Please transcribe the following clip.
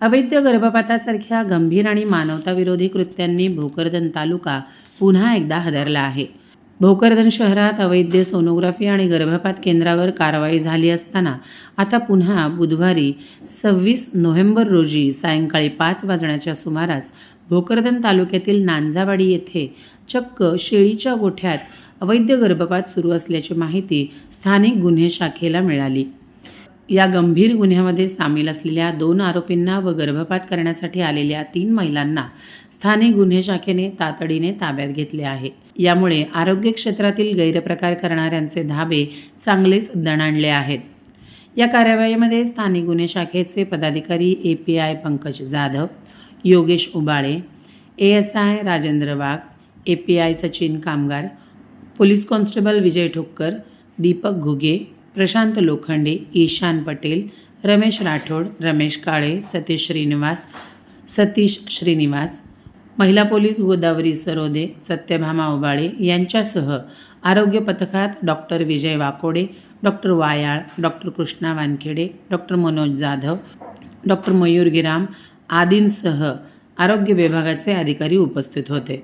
अवैध गर्भपातासारख्या गंभीर आणि मानवताविरोधी कृत्यांनी भोकरदन तालुका पुन्हा एकदा हादरला आहे. भोकरदन शहरात अवैध सोनोग्राफी आणि गर्भपात केंद्रावर कारवाई झाली असताना आता पुन्हा बुधवारी सव्वीस नोव्हेंबर रोजी सायंकाळी पाच वाजण्याच्या सुमारास भोकरदन तालुक्यातील नांजावाडी येथे चक्क शेळीच्या गोठ्यात अवैध गर्भपात सुरू असल्याची माहिती स्थानिक गुन्हे शाखेला मिळाली. या गंभीर गुन्ह्यामध्ये सामील असलेल्या दोन आरोपींना व गर्भपात करण्यासाठी आलेल्या तीन महिलांना स्थानिक गुन्हे शाखेने तातडीने ताब्यात घेतले आहे. यामुळे आरोग्य क्षेत्रातील गैरप्रकार करणाऱ्यांचे धाबे चांगलेच दणाणले आहेत. या कार्यवाहीमध्ये स्थानिक गुन्हे शाखेचे पदाधिकारी A P I Pankaj Jadhav Yogesh Ubale A S I Rajendra Wagh A P I Sachin कामगार पोलीस कॉन्स्टेबल विजय ठोक्कर दीपक घुगे प्रशांत लोखंडे ईशान पटेल रमेश राठोड रमेश काळे सतीश श्रीनिवास सतीश श्रीनिवास महिला पोलीस गोदावरी सरोदे सत्यभामा उबाळे यांच्यासह आरोग्य पथकात doctor Vijay Wakode doctor Vayal doctor Krishna Wankhede doctor Manoj Jadhav doctor Mayur Giram आदींसह आरोग्य विभागाचे अधिकारी उपस्थित होते.